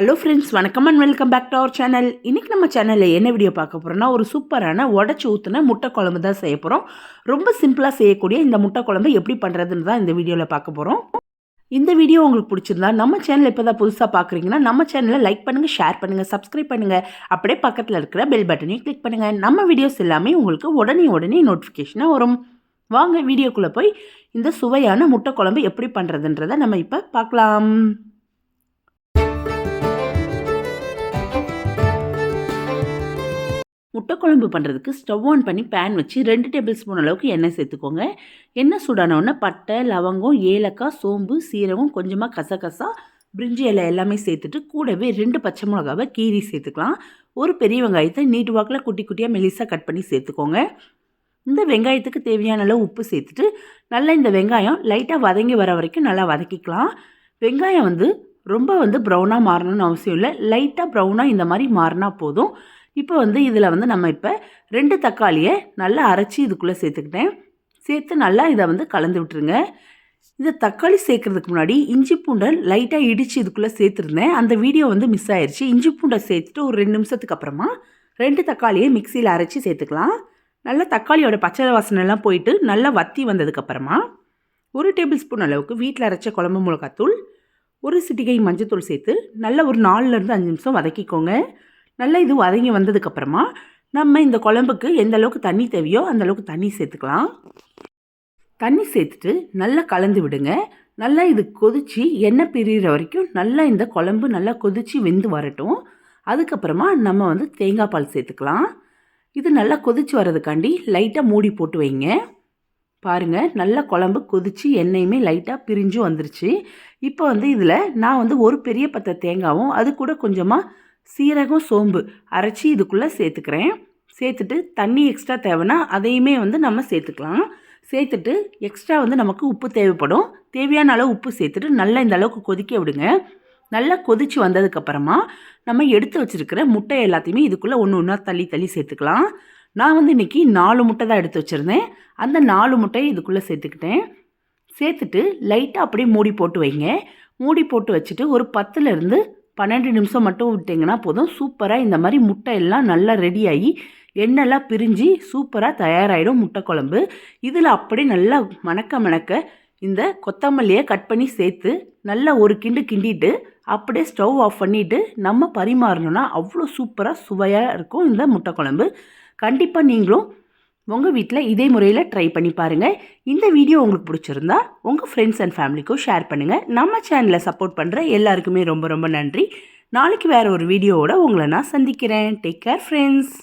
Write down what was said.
Hello friends வணக்கம் and welcome back to our channel இன்றைக்கி நம்ம சேனலில் என்ன வீடியோ பார்க்க போகிறோம்னா ஒரு சூப்பரான உடச்சி ஊற்றுன முட்டை குழம்பு தான் செய்ய போகிறோம் ரொம்ப சிம்பிளாக செய்யக்கூடிய இந்த முட்டை குழம்பு எப்படி பண்ணுறதுன்னு தான் இந்த வீடியோவில் பார்க்க போகிறோம் இந்த வீடியோ உங்களுக்கு பிடிச்சிருந்தா நம்ம சேனல் இப்போ தான் புதுசாக பார்க்குறீங்கன்னா நம்ம சேனலை லைக் பண்ணுங்கள் ஷேர் பண்ணுங்கள் சப்ஸ்கிரைப் பண்ணுங்கள் அப்படியே பக்கத்தில் இருக்கிற பெல் பட்டனையும் கிளிக் பண்ணுங்கள் நம்ம வீடியோஸ் எல்லாமே உங்களுக்கு உடனே உடனே நோட்டிஃபிகேஷனாக வரும். வாங்க வீடியோக்குள்ளே போய் இந்த சுவையான முட்டை குழம்பு எப்படி பண்ணுறதுன்றதை நம்ம இப்போ பார்க்கலாம். முட்டை குழம்பு பண்ணுறதுக்கு ஸ்டவ் ஆன் பண்ணி பேன் வச்சு ரெண்டு டேபிள் ஸ்பூன் அளவுக்கு எண்ணெய் சேர்த்துக்கோங்க. எண்ணெய் சூடானவுடனே பட்டை லவங்கம் ஏலக்காய் சோம்பு சீரகம் கொஞ்சமாக கசகசா பிரிஞ்சி இலை எல்லாமே சேர்த்துட்டு கூடவே ரெண்டு பச்சை மிளகாவை கீரி சேர்த்துக்கலாம். ஒரு பெரிய வெங்காயத்தை நீட்டு வாக்கில் குட்டி குட்டியாக மெலிசாக கட் பண்ணி சேர்த்துக்கோங்க. இந்த வெங்காயத்துக்கு தேவையான அளவு உப்பு சேர்த்துட்டு நல்லா இந்த வெங்காயம் லைட்டாக வதங்கி வர வரைக்கும் நல்லா வதக்கிக்கலாம். வெங்காயம் வந்து ரொம்ப வந்து ப்ரௌனாக மாறணும்னு அவசியம் இல்லை. லைட்டாக ப்ரௌனாக இந்த மாதிரி மாறினா போதும். இப்போ வந்து இதில் வந்து நம்ம இப்போ ரெண்டு தக்காளியை நல்லா அரைச்சி இதுக்குள்ளே சேர்த்துக்கிட்டேன். சேர்த்து நல்லா இதை வந்து கலந்து விட்டுருங்க. இதை தக்காளி சேர்க்குறதுக்கு முன்னாடி இஞ்சி பூண்டை லைட்டாக இடித்து இதுக்குள்ளே சேர்த்துருந்தேன். அந்த வீடியோ வந்து மிஸ் ஆயிடுச்சு இஞ்சி பூண்டை சேர்த்துட்டு ஒரு ரெண்டு நிமிஷத்துக்கு அப்புறமா ரெண்டு தக்காளியை மிக்சியில் அரைச்சி சேர்த்துக்கலாம். நல்லா தக்காளியோட பச்சை வாசனைலாம் போயிட்டு நல்லா வத்தி வந்ததுக்கப்புறமா ஒரு டேபிள் ஸ்பூன் அளவுக்கு வீட்டில் அரைச்ச குழம்பு மிளகாத்தூள் ஒரு சிட்டிகை மஞ்சத்தூள் சேர்த்து நல்லா ஒரு நாலுலேருந்து அஞ்சு நிமிஷம் வதக்கிக்கோங்க. நல்லா இது வதங்கி வந்ததுக்கப்புறமா நம்ம இந்த குழம்புக்கு எந்த அளவுக்கு தண்ணி தேவையோ அந்த அளவுக்கு தண்ணி சேர்த்துக்கலாம். தண்ணி சேர்த்துட்டு நல்லா கலந்து விடுங்க. நல்லா இது கொதித்து எண்ணெய் பிரிகிற வரைக்கும் நல்லா இந்த குழம்பு நல்லா கொதித்து வெந்து வரட்டும். அதுக்கப்புறமா நம்ம வந்து தேங்காய் பால் சேர்த்துக்கலாம். இது நல்லா கொதித்து வர்றதுக்காண்டி லைட்டாக மூடி போட்டு வைங்க. பாருங்கள் நல்லா குழம்பு கொதித்து எண்ணெயுமே லைட்டாக பிரிஞ்சும் வந்துருச்சு. இப்போ வந்து இதில் நான் வந்து ஒரு பெரிய பத்த தேங்காவும் அது கூட கொஞ்சமாக சீரகம் சோம்பு அரைச்சி இதுக்குள்ளே சேர்த்துக்கிறேன். சேர்த்துட்டு தண்ணி எக்ஸ்ட்ரா தேவைன்னா அதையுமே வந்து நம்ம சேர்த்துக்கலாம். சேர்த்துட்டு எக்ஸ்ட்ரா வந்து நமக்கு உப்பு தேவைப்படும். தேவையான அளவு உப்பு சேர்த்துட்டு நல்லா இந்த அளவுக்கு கொதிக்க விடுங்க. நல்லா கொதித்து வந்ததுக்கப்புறமா நம்ம எடுத்து வச்சுருக்கிற முட்டை எல்லாத்தையுமே இதுக்குள்ளே ஒன்று ஒன்றா தள்ளி தள்ளி சேர்த்துக்கலாம். நான் வந்து இன்றைக்கி நாலு முட்டை தான் எடுத்து வச்சுருந்தேன். அந்த நாலு முட்டையை இதுக்குள்ளே சேர்த்துக்கிட்டேன். சேர்த்துட்டு லைட்டாக அப்படியே மூடி போட்டு வைங்க. மூடி போட்டு வச்சுட்டு ஒரு பத்துலேருந்து பன்னெண்டு நிமிஷம் மட்டும் விட்டிங்கன்னா போதும். சூப்பராக இந்த மாதிரி முட்டை எல்லாம் நல்லா ரெடியாகி எண்ணெய்லாம் பிரிஞ்சு சூப்பராக தயாராகிடும் முட்டை குழம்பு. இதில் அப்படி நல்லா மணக்க மணக்க இந்த கொத்தமல்லியை கட் பண்ணி சேர்த்து நல்லா ஒரு கிண்டு கிண்டிட்டு அப்படியே ஸ்டவ் ஆஃப் பண்ணிவிட்டு நம்ம பரிமாறணும்னா அவ்வளோ சூப்பராக சுவையாக இருக்கும் இந்த முட்டை குழம்பு. கண்டிப்பாக நீங்களும் உங்கள் வீட்டில் இதே முறையில் ட்ரை பண்ணி பாருங்கள் இந்த வீடியோ உங்களுக்கு பிடிச்சிருந்தா உங்கள் ஃப்ரெண்ட்ஸ் அண்ட் ஃபேமிலிக்கும் ஷேர் பண்ணுங்கள் நம்ம சேனலை சப்போர்ட் பண்ணுற எல்லாருக்குமே ரொம்ப ரொம்ப நன்றி. நாளைக்கு வேறு ஒரு வீடியோவோட உங்களை நான் சந்திக்கிறேன். Take care friends